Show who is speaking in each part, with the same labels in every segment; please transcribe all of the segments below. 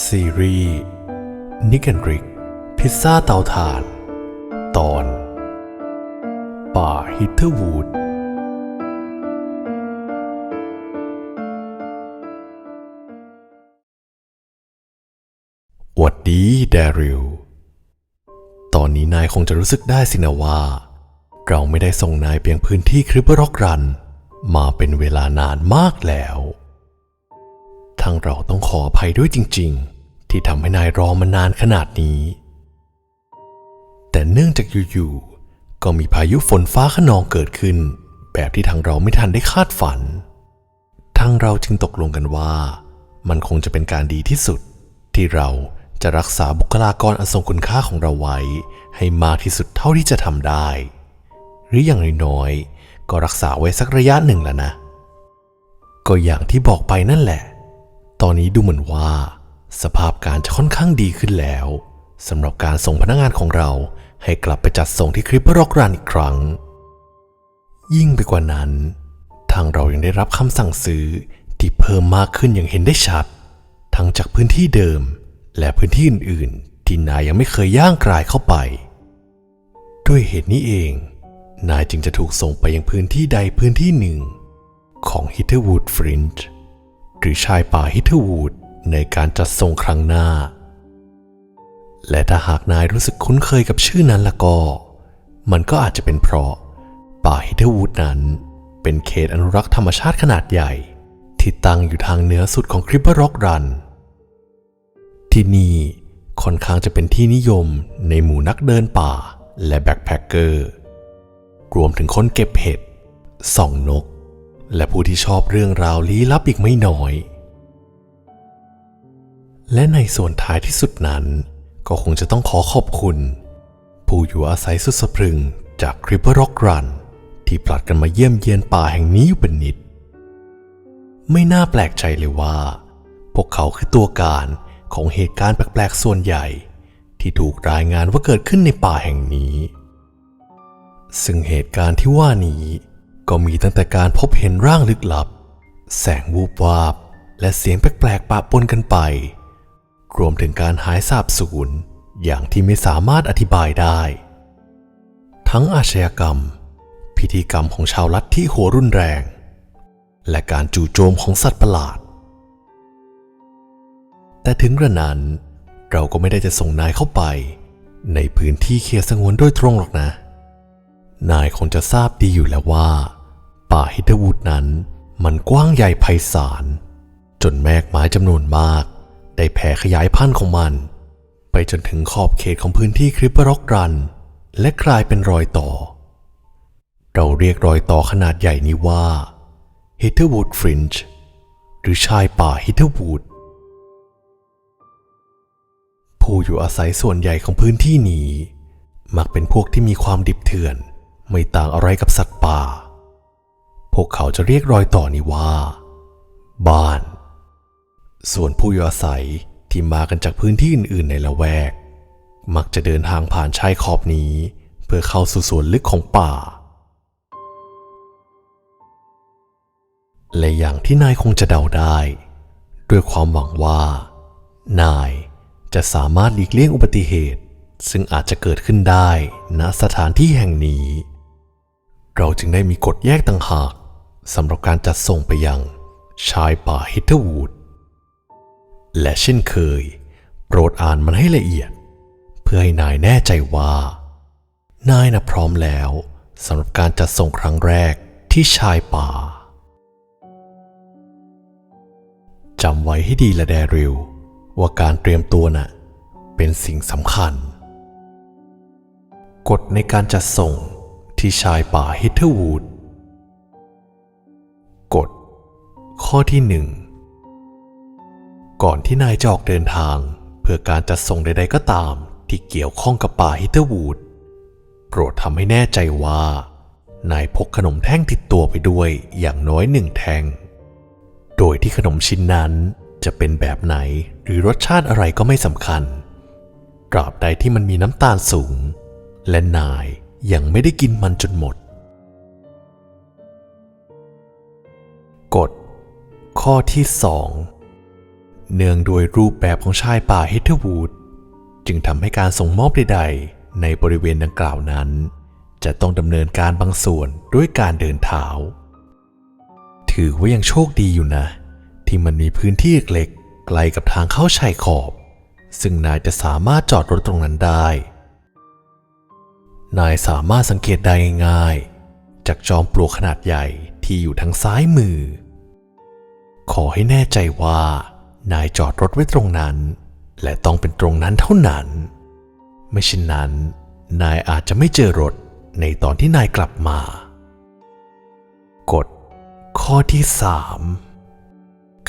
Speaker 1: ซีรีส์นิกแอนริก พิซซ่าเตาถ่าน ตอน ป่าฮิตเทอร์วูดหวัดดีแดริลตอนนี้นายคงจะรู้สึกได้สินะว่า เราไม่ได้ส่งนายเพียงพื้นที่คริปเปอร์ร็อกรัน มาเป็นเวลานานมากแล้ว ทั้งเราต้องขออภัยด้วยจริง ๆ ที่ทำให้นายรอมานานขนาดนี้ แต่เนื่องจากอยู่ๆก็มีพายุฝนฟ้าขนองเกิดขึ้น แบบที่ทางเราไม่ทันได้คาดฝันทั้งเราจึงตกลงกันว่า มันคงจะเป็นการดีที่สุด ที่เราจะรักษาบุคลากรอันทรงคุณค่าของเราไว้ ให้มากที่สุดเท่าที่จะทำได้ หรืออย่างน้อยๆก็รักษาไว้สักระยะหนึ่งแล้วนะ ก็อย่างที่บอกไปนั่นแหละ ตอนนี้ดูเหมือนว่า สภาพการจะค่อนข้างดีขึ้นแล้วสำหรับการส่งพนักงานของเราให้กลับไปจัดส่งที่คริปเปอร์ร็อกรันอีกครั้ง ยิ่งไปกว่านั้น ทางเรายังได้รับคำสั่งซื้อที่เพิ่มมากขึ้นอย่างเห็นได้ชัด ทั้งจากพื้นที่เดิม และพื้นที่อื่นๆ ที่นายยังไม่เคยย่างกรายเข้าไป ด้วยเหตุนี้เอง นายจึงจะถูกส่งไปยังพื้นที่ใดพื้นที่หนึ่ง ของฮิตเทอร์วูดฟรินจ์ หรือชายป่าฮิทวูดในการจัดส่งครั้งหน้า และถ้าหากนายรู้สึกคุ้นเคยกับชื่อนั้นละก็ มันก็อาจจะเป็นเพราะ ป่าฮิทวูดนั้น เป็นเขตอนุรักษ์ธรรมชาติขนาดใหญ่ ที่ตั้งอยู่ทางเหนือสุดของคริปเปอร์ร็อกรัน ที่นี่ค่อนข้างจะเป็นที่นิยมในหมู่นักเดินป่าและแบ็คแพคเกอร์ รวมถึงคนเก็บเห็ดส่องนก และผู้ที่ชอบเรื่องราวลี้ลับอีกไม่น้อย และในส่วนท้ายที่สุดนั้น ก็คงจะต้องขอขอบคุณ ผู้อยู่อาศัยสุดสะพรึงจากคริปเปอร์ร็อกรัน ที่ผลัดกันมาเยี่ยมเยียนป่าแห่งนี้อยู่เป็นนิด ไม่น่าแปลกใจเลยว่า พวกเขาคือตัวการของเหตุการณ์แปลกๆส่วนใหญ่ ที่ถูกรายงานว่าเกิดขึ้นในป่าแห่งนี้ ซึ่งเหตุการณ์ที่ว่านี้ ก็มีตั้งแต่การพบเห็นร่างลึกลับ แสงวูบวาบ และเสียงแปลกๆปะปนกันไป รวมถึงการหายสาบสูญอย่างที่ไม่สามารถอธิบายได้ ทั้งอาชญากรรม พิธีกรรมของชาวลัทธิหัวรุนแรง และการจู่โจมของสัตว์ประหลาด แต่ถึงกระนั้น เราก็ไม่ได้จะส่งนายเข้าไป ในพื้นที่เขตสงวนโดยตรงหรอกนะ นายคงจะทราบดีอยู่แล้วว่า ป่าฮิตเทวูดนั้น มันกว้างใหญ่ไพศาล จนแมกไม้จำนวนมาก ได้แผ่ขยายพันธุ์ของมัน ไปจนถึงขอบเขตของพื้นที่คริปเปอร์ร็อกรัน และกลายเป็นรอยต่อ เราเรียกรอยต่อขนาดใหญ่นี้ว่า h i t t e r w o o d Fringe หรือชายป่าฮิตเทอร์วูดผู้อยู่อาศัยส่วนใหญ่ของพื้นที่นี้ มักเป็นพวกที่มีความดิบเถื่อน ไม่ต่างอะไรกับสัตว์ป่า พวกเขาจะเรียกรอยต่อนี้ว่า บ้าน ส่วนผู้อยู่อาศัยที่มากันจากพื้นที่อื่น ๆ ในละแวก มักจะเดินทางผ่านชายขอบนี้ เพื่อเข้าสู่ส่วนลึกของป่า และอย่างที่นายคงจะเดาได้ ด้วยความหวังว่า นายจะสามารถหลีกเลี่ยงอุบัติเหตุ ซึ่งอาจจะเกิดขึ้นได้ณสถานที่แห่งนี้ เราจึงได้มีกฎแยกต่างหาก สำหรับการจัดส่งไปยังชายป่าฮิตเทอร์วูด และเช่นเคย โปรดอ่านมันให้ละเอียด เพื่อให้นายแน่ใจว่า นายนะพร้อมแล้วสำหรับการจัดส่งครั้งแรกที่ชายป่าจำไว้ให้ดีละแดริลว่าการเตรียมตัวน่ะ เป็นสิ่งสำคัญ กฎในการจัดส่งที่ชายป่าฮิตเทอร์วูด ข้อที่หนึ่งก่อนที่นายจะออกเดินทาง เพื่อการจัดส่งใดๆก็ตามที่เกี่ยวข้องกับป่าฮิตเทอร์วูดโปรดทำให้แน่ใจว่า นายพกขนมแท่งติดตัวไปด้วยอย่างน้อยหนึ่งแท่ง โดยที่ขนมชิ้นนั้นจะเป็นแบบไหนหรือรสชาติอะไรก็ไม่สำคัญตราบใดที่มันมีน้ำตาลสูง และนายยังไม่ได้กินมันจนหมด ข้อที่สองเนื่องด้วยรูปแบบของชายป่าเฮเทอร์วูดจึงทำให้การส่งมอบใดๆ ในบริเวณดังกล่าวนั้น จะต้องดำเนินการบางส่วนด้วยการเดินเท้า ถือว่ายังโชคดีอยู่นะ ที่มันมีพื้นที่เล็กๆไกลกับทางเข้าชายขอบ ซึ่งนายจะสามารถจอดรถตรงนั้นได้ นายสามารถสังเกตได้ง่ายๆ จากจอมปลวกขนาดใหญ่ที่อยู่ทางซ้ายมือ ขอให้แน่ใจว่านายจอดรถไว้ตรงนั้น และต้องเป็นตรงนั้นเท่านั้น ไม่เช่นนั้น นายอาจจะไม่เจอรถในตอนที่นายกลับมากฎข้อที่สาม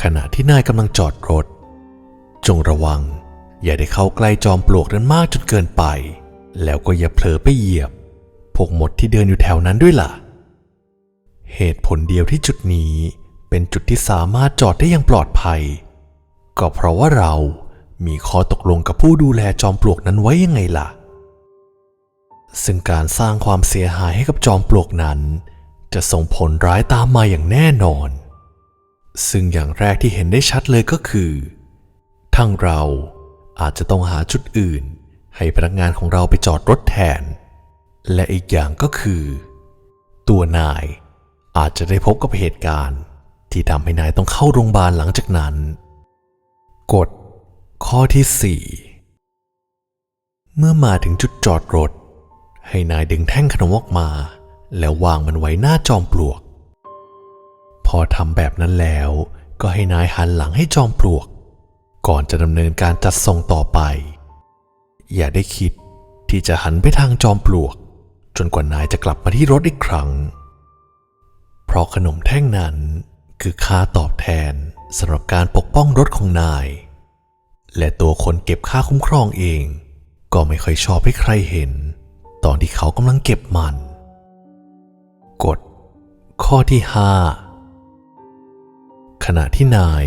Speaker 1: ขณะที่นายกำลังจอดรถ จงระวัง อย่าได้เข้าใกล้จอมปลวกนั้นมากจนเกินไป แล้วก็อย่าเผลอไปเหยียบพวกมดที่เดินอยู่แถวนั้นด้วยล่ะ เหตุผลเดียวที่จุดนี้ เป็นจุดที่สามารถจอดได้อย่างปลอดภัย ก็เพราะว่าเรามีข้อตกลงกับผู้ดูแลจอมปลวกนั้นไว้ยังไงล่ะ ซึ่งการสร้างความเสียหายให้กับจอมปลวกนั้น จะส่งผลร้ายตามมาอย่างแน่นอน ซึ่งอย่างแรกที่เห็นได้ชัดเลยก็คือทั้งเราอาจจะต้องหาจุดอื่น ให้พนักงานของเราไปจอดรถแทน และอีกอย่างก็คือ ตัวนายอาจจะได้พบกับเหตุการณ์ ที่ทำให้นายต้องเข้าโรงพยาบาลหลังจากนั้น กฎ ข้อที่ 4 เมื่อมาถึงจุดจอดรถ ให้นายดึงแท่งขนมออกมา แล้ววางมันไว้หน้าจอมปลวก พอทำแบบนั้นแล้ว ก็ให้นายหันหลังให้จอมปลวก ก่อนจะดำเนินการจัดส่งต่อไป อย่าได้คิดที่จะหันไปทางจอมปลวก จนกว่านายจะกลับมาที่รถอีกครั้ง เพราะขนมแท่งนั้น คือค่าตอบแทนสำหรับการปกป้องรถของนาย และตัวคนเก็บค่าคุ้มครองเอง ก็ไม่ค่อยชอบให้ใครเห็น ตอนที่เขากำลังเก็บมัน กฎ ข้อที่ 5 ขณะที่นาย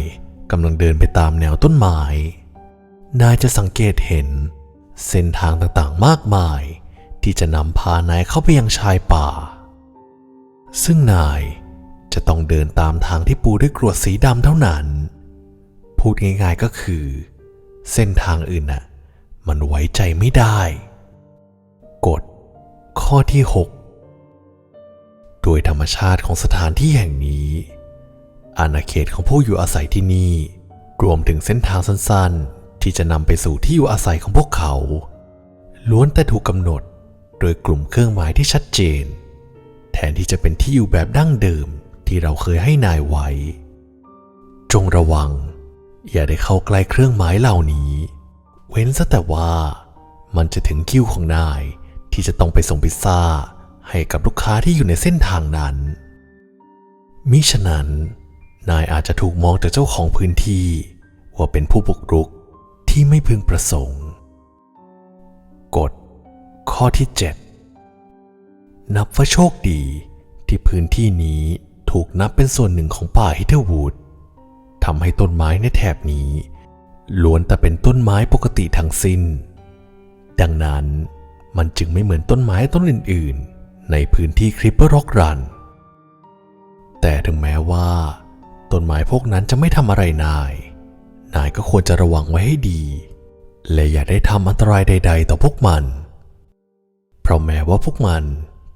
Speaker 1: กำลังเดินไปตามแนวต้นไม้ นายจะสังเกตเห็น เส้นทางต่างๆมากมาย ที่จะนำพานายเข้าไปยังชายป่า ซึ่งนาย จะต้องเดินตามทางที่ปูด้วยกรวดสีดำเท่านั้น พูดง่ายๆก็คือ เส้นทางอื่นน่ะ มันไว้ใจไม่ได้ กฎ ข้อที่ 6 โดยธรรมชาติของสถานที่แห่งนี้ อาณาเขตของผู้อยู่อาศัยที่นี่ รวมถึงเส้นทางสั้นๆ ที่จะนำไปสู่ที่อยู่อาศัยของพวกเขา ล้วนแต่ถูกกำหนดโดยกลุ่มเครื่องหมายที่ชัดเจน แทนที่จะเป็นที่อยู่แบบดั้งเดิม ที่เราเคยให้นายไว้ จงระวัง อย่าได้เข้าใกล้เครื่องหมายเหล่านี้ เว้นซะแต่ว่า มันจะถึงคิวของนายที่จะต้องไปส่งพิซซ่าให้กับลูกค้าที่อยู่ในเส้นทางนั้น มิฉะนั้น นายอาจจะถูกมองจากเจ้าของพื้นที่ ว่าเป็นผู้บุกรุกที่ไม่พึงประสงค์ กฎ ข้อที่ 7 นับว่าโชคดีที่พื้นที่นี้ ถูกนับเป็นส่วนหนึ่งของป่าฮิเทอร์วูดทำให้ต้นไม้ในแถบนี้ล้วนแต่เป็นต้นไม้ปกติทั้งสิ้น ดังนั้นมันจึงไม่เหมือนต้นไม้ต้นอื่น ๆ ในพื้นที่คริปเปอร์ร็อกรัน แต่ถึงแม้ว่า ต้นไม้พวกนั้นจะไม่ทำอะไรนาย นายก็ควรจะระวังไว้ให้ดี และอย่าได้ทำอันตรายใด ๆ ต่อพวกมัน เพราะแม้ว่าพวกมัน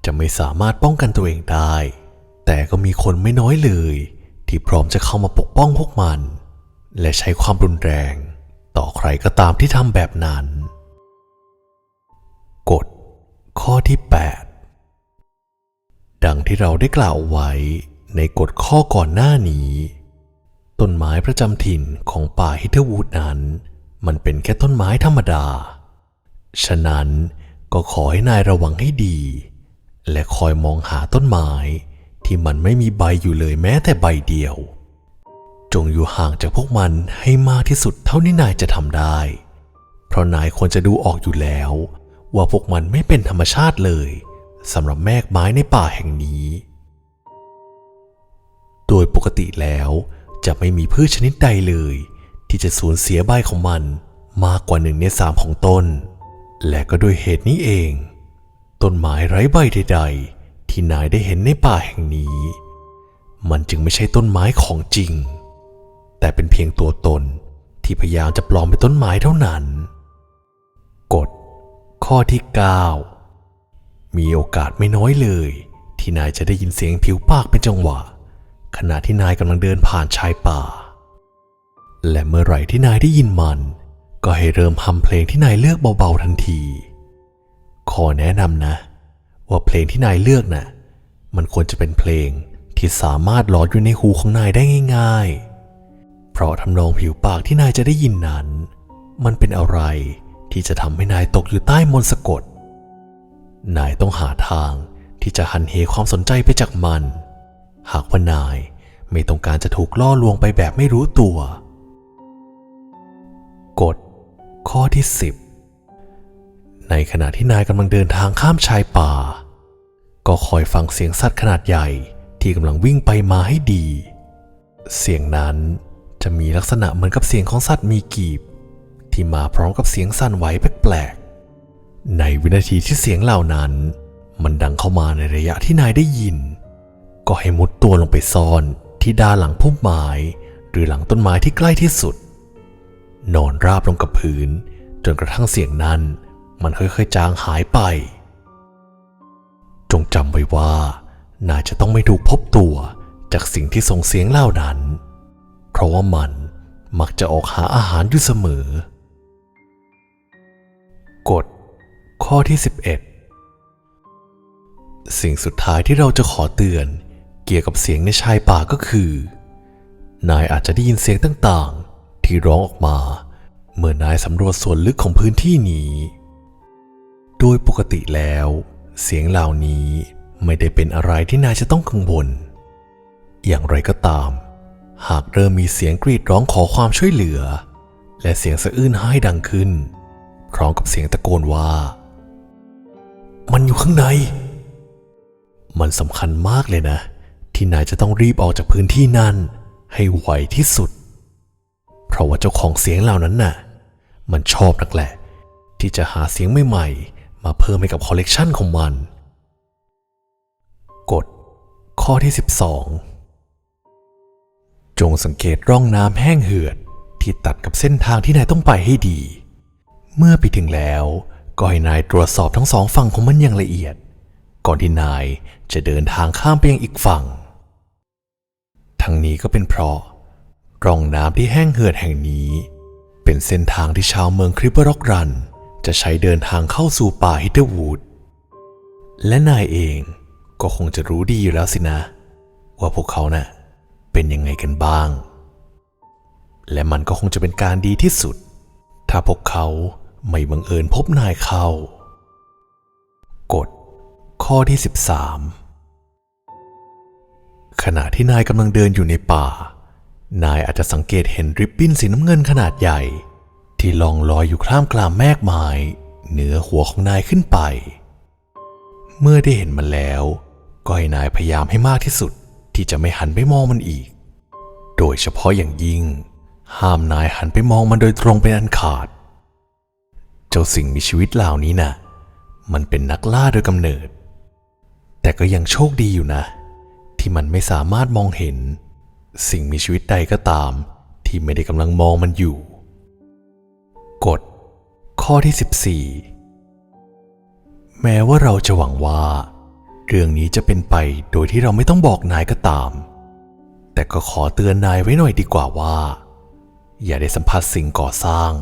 Speaker 1: จะไม่สามารถป้องกันตัวเองได้ แต่ก็มีคนไม่น้อยเลย ที่พร้อมจะเข้ามาปกป้องพวกมัน และใช้ความรุนแรง ต่อใครก็ตามที่ทำแบบนั้น กฎ ข้อที่ 8 ดังที่เราได้กล่าวไว้ในกฎข้อก่อนหน้านี้ ต้นไม้ประจำถิ่นของป่าฮิเทอร์วูดนั้น มันเป็นแค่ต้นไม้ธรรมดา ฉะนั้นก็ขอให้นายระวังให้ดี และคอยมองหาต้นไม้ ที่มันไม่มีใบอยู่เลยแม้แต่ใบเดียว จงอยู่ห่างจากพวกมันให้มากที่สุดเท่าที่นายจะทำได้ เพราะนายควรจะดูออกอยู่แล้ว ว่าพวกมันไม่เป็นธรรมชาติเลยสำหรับแมกไม้ในป่าแห่งนี้ โดยปกติแล้วจะไม่มีพืชชนิดใดเลย ที่จะสูญเสียใบของมันมากกว่าหนึ่งในสามของต้น และก็ด้วยเหตุนี้เอง ต้นไม้ไร้ใบใดๆ ที่นายได้เห็นในป่าแห่งนี้ มันจึงไม่ใช่ต้นไม้ของจริง แต่เป็นเพียงตัวตนที่พยายามจะปลอมเป็นต้นไม้เท่านั้น กฎข้อที่ 9 มีโอกาสไม่น้อยเลย ที่นายจะได้ยินเสียงผิวปากเป็นจังหวะ ขณะที่นายกำลังเดินผ่านชายป่า และเมื่อไหร่ที่นายได้ยินมัน ก็ให้เริ่มฮัมเพลงที่นายเลือกเบาๆทันที ขอแนะนำนะ ว่าเพลงที่นายเลือกน่ะมันควรจะเป็นเพลงที่สามารถหลอดอยู่ในหูของนายได้ง่าย ๆ เพราะทำนองผิวปากที่นายจะได้ยินนั้น มันเป็นอะไรที่จะทำให้นายตกอยู่ใต้มนต์สะกด นายต้องหาทางที่จะหันเหความสนใจไปจากมัน หากว่านายไม่ต้องการจะถูกล่อลวงไปแบบไม่รู้ตัว กฎข้อที่10 ในขณะที่นายกำลังเดินทางข้ามชายป่า ก็คอยฟังเสียงสัตว์ขนาดใหญ่ที่กำลังวิ่งไปมาให้ดี เสียงนั้นจะมีลักษณะเหมือนกับเสียงของสัตว์มีกีบ ที่มาพร้อมกับเสียงสั่นไหวแปลกๆ ในวินาทีที่เสียงเหล่านั้น มันดังเข้ามาในระยะที่นายได้ยิน ก็ให้มุดตัวลงไปซ่อนที่ด้านหลังพุ่มไม้หรือหลังต้นไม้ที่ใกล้ที่สุด นอนราบลงกับพื้น จนกระทั่งเสียงนั้น มันค่อยๆจางหายไป จงจำไว้ว่านายจะต้องไม่ถูกพบตัวจากสิ่งที่ส่งเสียงเล่านั้น เพราะว่ามันมักจะออกหาอาหารอยู่เสมอ กฎข้อที่ 11 สิ่งสุดท้ายที่เราจะขอเตือนเกี่ยวกับเสียงในชายป่าก็คือ นายอาจจะได้ยินเสียงต่างๆ ที่ร้องออกมา เมื่อนายสำรวจส่วนลึกของพื้นที่นี้ โดยปกติแล้ว เสียงเหล่านี้ไม่ได้เป็นอะไรที่นายจะต้องกังวล อย่างไรก็ตาม หากเริ่มมีเสียงกรีดร้องขอความช่วยเหลือ และเสียงสะอื้นไห้ดังขึ้น พร้อมกับเสียงตะโกนว่า มันอยู่ข้างใน มันสำคัญมากเลยนะ ที่นายจะต้องรีบออกจากพื้นที่นั่น ให้ไวที่สุด เพราะว่าเจ้าของเสียงเหล่านั้นน่ะ มันชอบนักแหละ ที่จะหาเสียงใหม่ๆ มาเพิ่มให้กับคอลเลกชันของมัน กฎข้อที่ 12 จงสังเกตร่องน้ำแห้งเหือดที่ตัดกับเส้นทางที่นายต้องไปให้ดี เมื่อไปถึงแล้ว ก็ให้นายตรวจสอบทั้งสองฝั่งของมันอย่างละเอียด ก่อนที่นายจะเดินทางข้ามไปยังอีกฝั่ง ทั้งนี้ก็เป็นเพราะ ร่องน้ำที่แห้งเหือดแห่งนี้ เป็นเส้นทางที่ชาวเมืองคริปเปอร์ร็อกรัน จะใช้เดินทางเข้าสู่ป่าฮิตเตอร์วูด และนายเองก็คงจะรู้ดีอยู่แล้วสินะ ว่าพวกเขาน่ะเป็นยังไงกันบ้าง และมันก็คงจะเป็นการดีที่สุด ถ้าพวกเขาไม่บังเอิญพบนายเข้ากฎข้อที่ 13 ขณะที่นายกำลังเดินอยู่ในป่า นายอาจจะสังเกตเห็นริบบิ้นสีน้ำเงินขนาดใหญ่ ที่ลองลอยอยู่ข้ามกลางแมกไม้เหนือหัวของนายขึ้นไป เมื่อได้เห็นมันแล้ว ก็ให้นายพยายามให้มากที่สุดที่จะไม่หันไปมองมันอีก โดยเฉพาะอย่างยิ่ง ห้ามนายหันไปมองมันโดยตรงเป็นอันขาด เจ้าสิ่งมีชีวิตเหล่านี้น่ะ มันเป็นนักล่าโดยกำเนิด แต่ก็ยังโชคดีอยู่นะ ที่มันไม่สามารถมองเห็น สิ่งมีชีวิตใดก็ตาม ที่ไม่ได้กำลังมองมันอยู่ กฎ ข้อที่ 14 แม้ว่าเราจะหวังว่า เรื่องนี้จะเป็นไปโดยที่เราไม่ต้องบอกนายก็ตาม แต่ก็ขอเตือนนายไว้หน่อยดีกว่าว่า อย่าได้สัมผัสสิ่งก่อสร้าง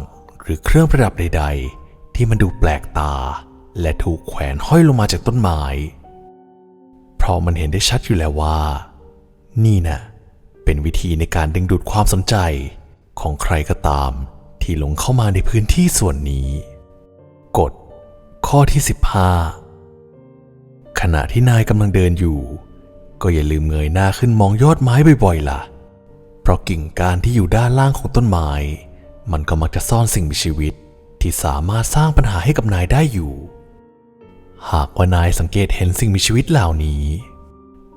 Speaker 1: หรือเครื่องประดับใด ๆ ที่มันดูแปลกตา และถูกแขวนห้อยลงมาจากต้นไม้เพราะมันเห็นได้ชัดอยู่แล้วว่า นี่นะเป็นวิธีในการดึงดูดความสนใจของใครก็ตาม ที่หลงเข้ามาในพื้นที่ส่วนนี้ กฎ ข้อที่ 15 ขณะที่นายกำลังเดินอยู่ ก็อย่าลืมเงยหน้าขึ้นมองยอดไม้บ่อยๆล่ะ เพราะกิ่งก้านที่อยู่ด้านล่างของต้นไม้ มันก็มักจะซ่อนสิ่งมีชีวิตที่สามารถสร้างปัญหาให้กับนายได้อยู่ หากว่านายสังเกตเห็นสิ่งมีชีวิตเหล่านี้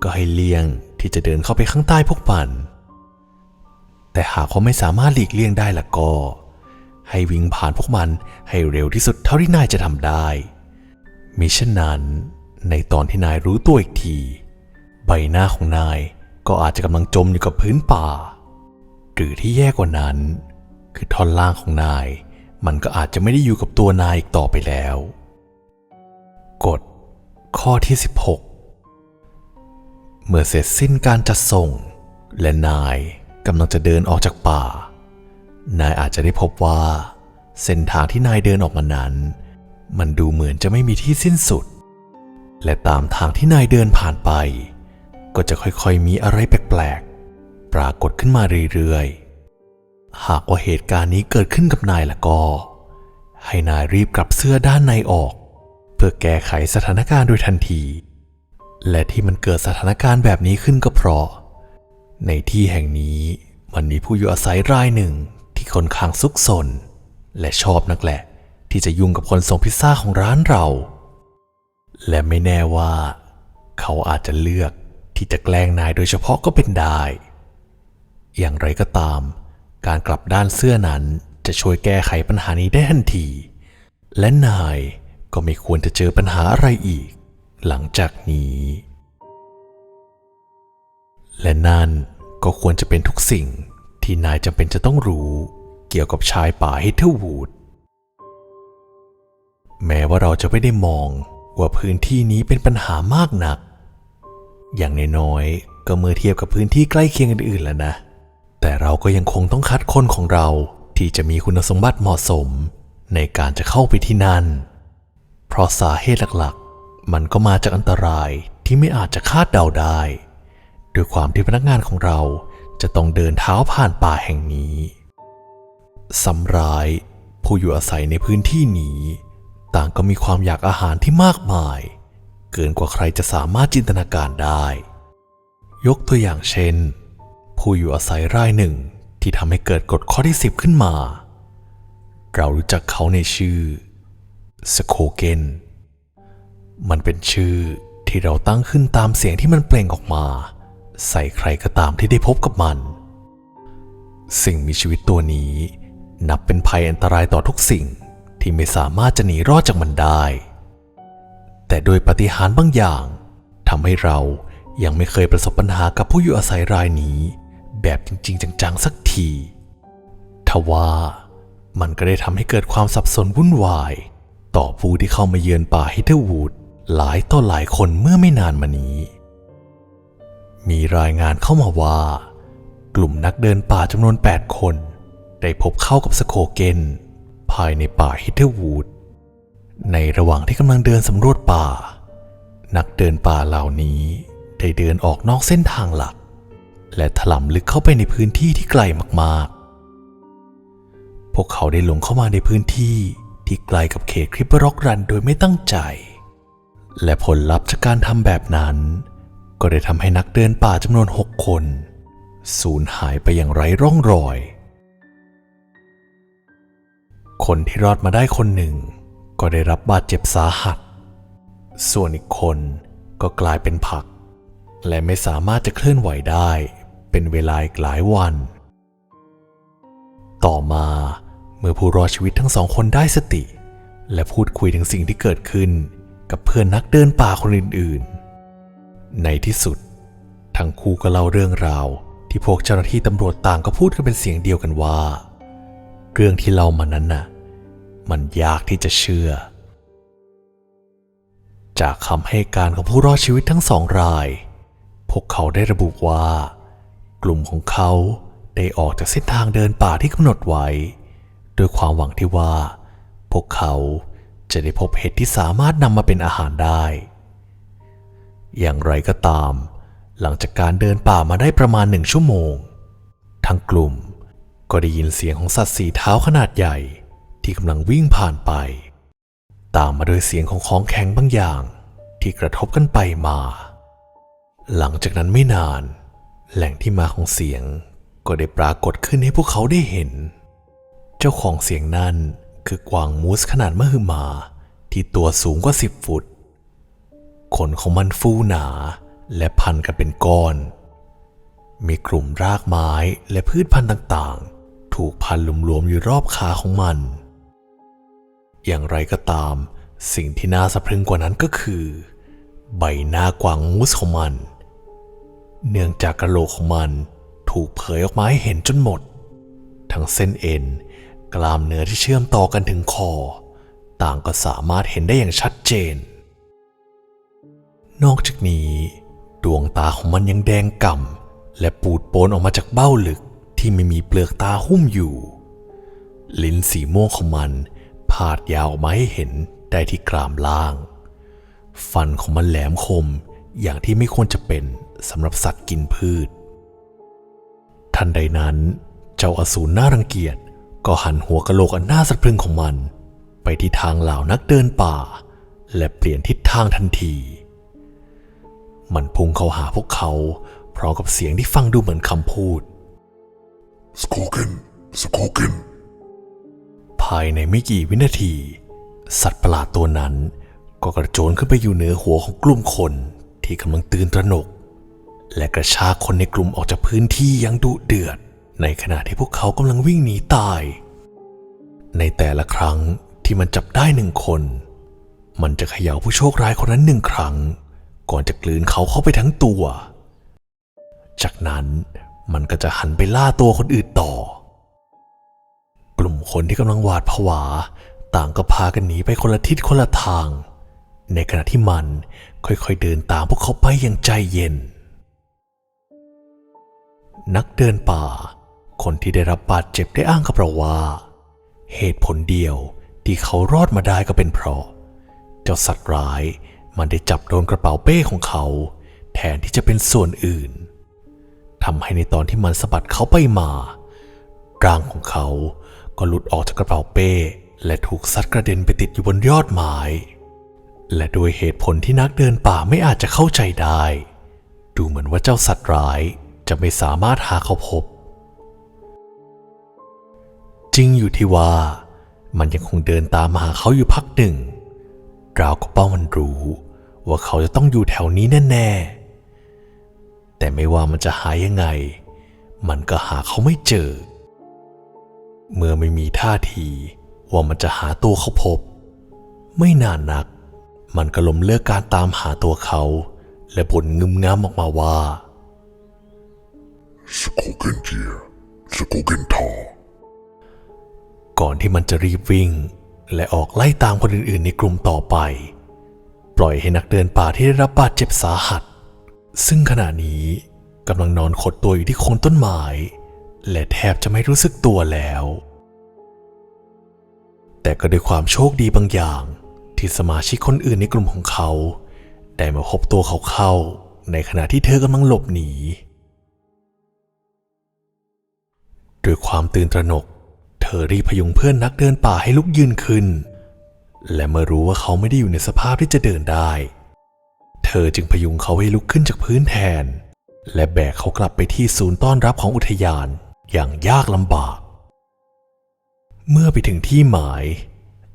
Speaker 1: ก็ให้เลี่ยงที่จะเดินเข้าไปข้างใต้พวกมันแต่หากเขาไม่สามารถหลีกเลี่ยงได้ละก็ ให้วิ่งผ่านพวกมันให้เร็วที่สุดเท่าที่นายจะทำได้มิเช่นนั้น ในตอนที่นายรู้ตัวอีกที ใบหน้าของนายก็อาจจะกำลังจมอยู่กับพื้นป่า หรือที่แย่กว่านั้นคคือท่อนล่างของนาย มันก็อาจจะไม่ได้อยู่กับตัวนายอีกต่อไปแล้ว กฎข้อที่ 16 เมื่อเสร็จสิ้นการจัดส่ง และนายกำลังจะเดินออกจากป่า นายอาจจะได้พบว่า เส้นทางที่นายเดินออกมานั้น มันดูเหมือนจะไม่มีที่สิ้นสุด และตามทางที่นายเดินผ่านไป ก็จะค่อยๆมีอะไรแปลกๆ ปรากฏขึ้นมาเรื่อยๆ หากว่าเหตุการณ์นี้เกิดขึ้นกับนายละก็ ให้นายรีบกลับเสื้อด้านในออก เพื่อแก้ไขสถานการณ์โดยทันที และที่มันเกิดสถานการณ์แบบนี้ขึ้นก็เพราะ ในที่แห่งนี้มันมีผู้อยู่อาศัยรายหนึ่ง ที่ค่อนข้างซุกซนและชอบนักแหละ ที่จะยุ่งกับคนส่งพิซซ่าของร้านเรา และไม่แน่ว่า เขาอาจจะเลือกที่จะแกล้งนายโดยเฉพาะก็เป็นได้ อย่างไรก็ตาม การกลับด้านเสื้อนั้นจะช่วยแก้ไขปัญหานี้ได้ทันที และนายก็ไม่ควรจะเจอปัญหาอะไรอีก หลังจากนี้ และนั่นก็ควรจะเป็นทุกสิ่ง ที่นายจำเป็นจะต้องรู้เกี่ยวกับชายป่าฮิทเทอร์วูด แม้ว่าเราจะไม่ได้มองว่าพื้นที่นี้เป็นปัญหามากนัก อย่างน้อยๆก็เมื่อเทียบกับพื้นที่ใกล้เคียงอื่นๆแล้วนะ แต่เราก็ยังคงต้องคัดคนของเราที่จะมีคุณสมบัติเหมาะสมในการจะเข้าไปที่นั่น เพราะสาเหตุหลักๆ มันก็มาจากอันตรายที่ไม่อาจจะคาดเดาได้ ด้วยความที่พนักงานของเรา จะต้องเดินเท้าผ่านป่าแห่งนี้สำร้ายผู้อยู่อาศัยในพื้นที่นี้ ต่างก็มีความอยากอาหารที่มากมาย เกินกว่าใครจะสามารถจินตนาการได้ ยกตัวอย่างเช่น ผู้อยู่อาศัยรายหนึ่งที่ทำให้เกิดกฎข้อที่ 10 ขึ้นมา เรารู้จักเขาในชื่อสโคเกนมันเป็นชื่อที่เราตั้งขึ้นตามเสียงที่มันเปล่งออกมา ใส่ใครก็ตามที่ได้พบกับมัน สิ่งมีชีวิตตัวนี้ นับเป็นภัยอันตรายต่อทุกสิ่งที่ไม่สามารถจะหนีรอดจากมันได้ แต่โดยปฏิหารบางอย่างทำให้เรายังไม่เคยประสบปัญหากับผู้อยู่อาศัยรายนี้ แบบจริง ๆ จังๆสักทีทว่ามันก็ได้ทำให้เกิดความสับสนวุ่นวาย ต่อผู้ที่เข้ามาเยือนป่าฮิตเทอร์วูดหลายต่อหลายคนเมื่อไม่นานมานี้ มีรายงานเข้ามาว่า กลุ่มนักเดินป่าจำนวน 8 คน ได้พบเข้ากับสโคเกนภายในป่าฮิตเทอร์วูด ในระหว่างที่กำลังเดินสำรวจป่า นักเดินป่าเหล่านี้ได้เดินออกนอกเส้นทางหลัก และถล่มลึกเข้าไปในพื้นที่ที่ไกลมากๆ พวกเขาได้หลงเข้ามาในพื้นที่ที่ไกลกับเขตคริปป์ร็อกรันโดยไม่ตั้งใจ และผลลัพธ์จากการทำแบบนั้น ก็ได้ทำให้นักเดินป่าจำนวนหกคนสูญหายไปอย่างไร้ร่องรอย คนที่รอดมาได้คนหนึ่ง ก็ได้รับบาดเจ็บสาหัส ส่วนอีกคนก็กลายเป็นผัก และไม่สามารถจะเคลื่อนไหวได้เป็นเวลาอีกหลายวัน ต่อมาเมื่อผู้รอดชีวิตทั้งสองคนได้สติ และพูดคุยถึงสิ่งที่เกิดขึ้นกับเพื่อนนักเดินป่าคนอื่นๆ ในที่สุด ทั้งคู่ก็เล่าเรื่องราว ที่พวกเจ้าหน้าที่ตำรวจต่างก็พูดกันเป็นเสียงเดียวกันว่า เรื่องที่เล่ามานั้นน่ะ มันยากที่จะเชื่อ จากคำให้การของผู้รอดชีวิตทั้งสองราย พวกเขาได้ระบุว่า กลุ่มของเขาได้ออกจากเส้นทางเดินป่าที่กำหนดไว้ด้วยความหวังที่ว่า พวกเขาจะได้พบเห็ดที่สามารถนำมาเป็นอาหารได้ อย่างไรก็ตาม หลังจากการเดินป่ามาได้ประมาณหนึ่งชั่วโมง ทั้งกลุ่มก็ได้ยินเสียงของสัตว์สีเท้าขนาดใหญ่ที่กำลังวิ่งผ่านไป ตามมาด้วยเสียงของของแข็งบางอย่างที่กระทบกันไปมา หลังจากนั้นไม่นาน แหล่งที่มาของเสียงก็ได้ปรากฏขึ้นให้พวกเขาได้เห็น เจ้าของเสียงนั่นคือกวางมูสขนาดมหึมา ที่ตัวสูงกว่าสิบฟุต ขนของมันฟูหนา และพันกันเป็นก้อน มีกลุ่มรากไม้และพืชพันธุ์ต่างๆ ถูกพันรวมๆอยู่รอบขาของมัน อย่างไรก็ตาม สิ่งที่น่าสะพรึงกว่านั้นก็คือ ใบหน้ากวางมูสของมัน เนื่องจากกระโหลกของมันถูกเผยออกมาให้เห็นจนหมดททั้งเส้นเอ็น กล้ามเนื้อที่เชื่อมต่อกันถึงคอ ต่างก็สามารถเห็นได้อย่างชัดเจน นอกจากนี้ ดวงตาของมันยังแดงก่ำและปูดโปนออกมาจากเบ้าลึกที่ไม่มีเปลือกตาหุ้มอยู่ ลิ้นสีม่วงของมันพาดยาวออกมาให้เห็นได้ที่กรามล่าง ฟันของมันแหลมคมอย่างที่ไม่ควรจะเป็นสำหรับสัตว์กินพืช ทันใดนั้น เจ้าอสูรน่ารังเกียจก็หันหัวกะโหลกอันน่าสะพรึงของมัน ไปที่ทางเหล่านักเดินป่า และเปลี่ยนทิศทางทันที มันพุ่งเข้าหาพวกเขาพร้อมกับเสียงที่ฟังดูเหมือนคำพูด
Speaker 2: สโคเกนสโคเกน
Speaker 1: ภายในไม่กี่วินาที สัตว์ประหลาดตัวนั้น ก็กระโจนขึ้นไปอยู่เหนือหัวของกลุ่มคนที่กำลังตื่นตระหนก และกระชากคนในกลุ่มออกจากพื้นที่อยังดุเดือด ในขณะที่พวกเขากำลังวิ่งหนีตาย ในแต่ละครั้งที่มันจับได้หนึ่งคน มันจะเขย่าผู้โชคร้ายคนนั้นหนึ่งครั้ง ก่อนจะกลืนเขาเข้าไปทั้งตัว จากนั้นมันก็จะหันไปล่าตัวคนอื่นต่อ กลุ่มคนที่กำลังหวาดผวา ต่างก็พากันหนีไปคนละทิศคนละทาง ในขณะที่มันค่อยๆเดินตามพวกเขาไปอย่างใจเย็น นักเดินป่า คนที่ได้รับบาดเจ็บได้อ้างกับเราว่า เหตุผลเดียวที่เขารอดมาได้ก็เป็นเพราะ เจ้าสัตว์ร้าย มันได้จับโดนกระเป๋าเป้ของเขา แทนที่จะเป็นส่วนอื่นทำให้ในตอนที่มันสะบัดเขาไปมาร่างของเขาก็หลุดออกจากกระเป๋าเป้ และถูกซัดกระเด็นไปติดอยู่บนยอดไม้ และโดยเหตุผลที่นักเดินป่าไม่อาจจะเข้าใจได้ ดูเหมือนว่าเจ้าสัตว์ร้ายจะไม่สามารถหาเขาพบ จริงอยู่ที่ว่า มันยังคงเดินตามมาหาเขาอยู่พักหนึ่ง ราวกับเป้ามันรู้ว่าเขาจะต้องอยู่แถวนี้แน่ ๆ แต่ไม่ว่ามันจะหายังไง มันก็หาเขาไม่เจอ เมื่อไม่มีท่าทีว่ามันจะหาตัวเขาพบ ไม่นานนัก มันก็ล้มเลิกการตามหาตัวเขา และบ่นงึมง้ำออกมาว่า
Speaker 2: สโคเกนเจียสโคเกนทอ
Speaker 1: ก่อนที่มันจะรีบวิ่ง และออกไล่ตามคนอื่นๆ ในกลุ่มต่อไป ปล่อยให้นักเดินป่าที่ได้รับบาดเจ็บสาหัส ซึ่งขณะนี้กำลังนอนขดตัวอยู่ที่โคนต้นไม้และแทบจะไม่รู้สึกตัวแล้ว แต่ก็ด้วยความโชคดีบางอย่าง ที่สมาชิกคนอื่นในกลุ่มของเขา ได้มาพบตัวเขาเข้า ในขณะที่เธอกำลังหลบหนีด้วยความตื่นตระหนก อรีบพยุงเพื่อนนักเดินป่าให้ลุกยืนขึ้น และเมื่อรู้ว่าเขาไม่ได้อยู่ในสภาพที่จะเดินได้ เธอจึงพยุงเขาให้ลุกขึ้นจากพื้นแทน และแบกเขากลับไปที่ศูนย์ต้อนรับของอุทยานอย่างยากลำบาก เมื่อไปถึงที่หมาย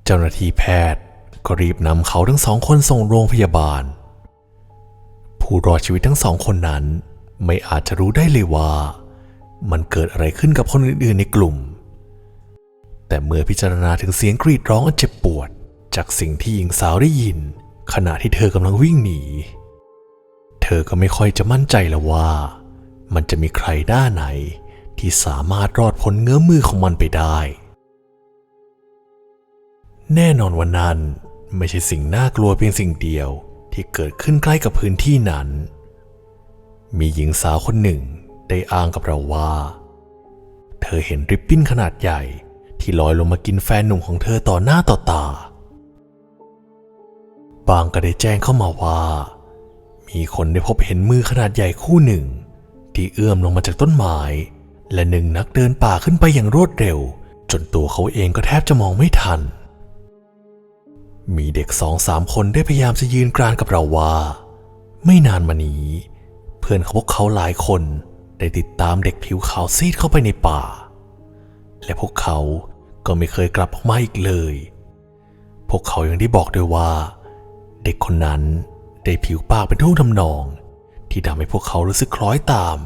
Speaker 1: เจ้าหน้าที่แพทย์ก็รีบนำเขาทั้งสองคนส่งโรงพยาบาล ผู้รอดชีวิตทั้งสองคนนั้น ไม่อาจจะรู้ได้เลยว่า มันเกิดอะไรขึ้นกับคนอื่นๆในกลุ่ม แต่เมื่อพิจารณาถึงเสียงกรีดร้องอันเจ็บปวด จากสิ่งที่หญิงสาวได้ยิน ขณะที่เธอกำลังวิ่งหนี เธอก็ไม่ค่อยจะมั่นใจแล้วว่า มันจะมีใครด้านไหน ที่สามารถรอดพ้นเงื้อมมือของมันไปได้ แน่นอนว่านั้นไม่ใช่สิ่งน่ากลัวเพียงสิ่งเดียวที่เกิดขึ้นใกล้กับพื้นที่นั้น มีหญิงสาวคนหนึ่งได้อ้างกับเราว่า เธอเห็นริบบิ้นขนาดใหญ่ ที่ลอยลงมากินแฟนหนุ่มของเธอต่อหน้าต่อตา บางก็ได้แจ้งเข้ามาว่า มีคนได้พบเห็นมือขนาดใหญ่คู่หนึ่ง ที่เอื้อมลงมาจากต้นไม้และหนึ่งนักเดินป่าขึ้นไปอย่างรวดเร็ว จนตัวเขาเองก็แทบจะมองไม่ทัน มีเด็กสองสามคนได้พยายามจะยืนกรานกับเราว่า ไม่นานมานี้ เพื่อนของพวกเขาหลายคนได้ติดตามเด็กผิวขาวซีดเข้าไปในป่า และพวกเขา ก็ไม่เคยกลับออกมาอีกเลย พวกเขายังได้บอกด้วยว่า เด็กคนนั้นได้ผิวปากเป็นทุ่งทำนอง ที่ทำให้พวกเขารู้สึกคล้อยตาม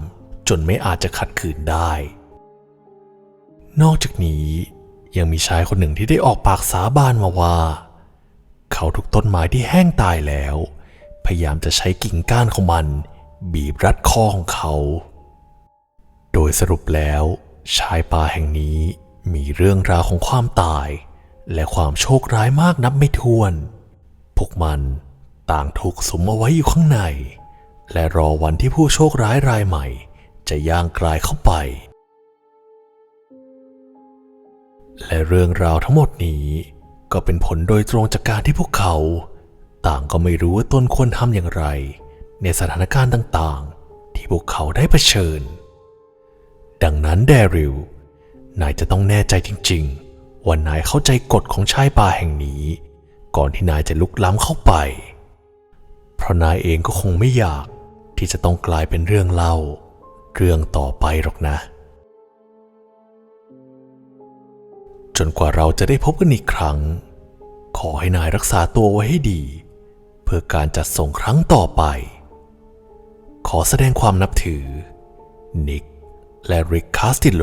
Speaker 1: จนไม่อาจจะขัดขืนได้ นอกจากนี้ยังมีชายคนหนึ่งที่ได้ออกปากสาบานมาว่า เขาถูกต้นไม้ที่แห้งตายแล้ว พยายามจะใช้กิ่งก้านของมัน บีบรัดคอของเขา โดยสรุปแล้ว ชายป่าแห่งนี้ มีเรื่องราวของความตาย และความโชคร้ายมากนับไม่ถ้วน พวกมันต่างถูกสุมเอาไว้อยู่ข้างใน และรอวันที่ผู้โชคร้ายรายใหม่ จะย่างกลายเข้าไป และเรื่องราวทั้งหมดนี้ก็เป็นผลโดยตรงจากการที่พวกเขา ต่างก็ไม่รู้ว่าตนควรทำอย่างไร ในสถานการณ์ต่างๆ ที่พวกเขาได้เผชิญ ดังนั้นแดริล นายจะต้องแน่ใจจริงๆ ว่านายเข้าใจกฎของชายป่าแห่งนี้ ก่อนที่นายจะลุกล้ำเข้าไป เพราะนายเองก็คงไม่อยากที่จะต้องกลายเป็นเรื่องเล่า เรื่องต่อไปหรอกนะ จนกว่าเราจะได้พบกันอีกครั้ง ขอให้นายรักษาตัวไว้ให้ดี เพื่อการจัดส่งครั้งต่อไป ขอแสดงความนับถือ นิกและริกคาสติโล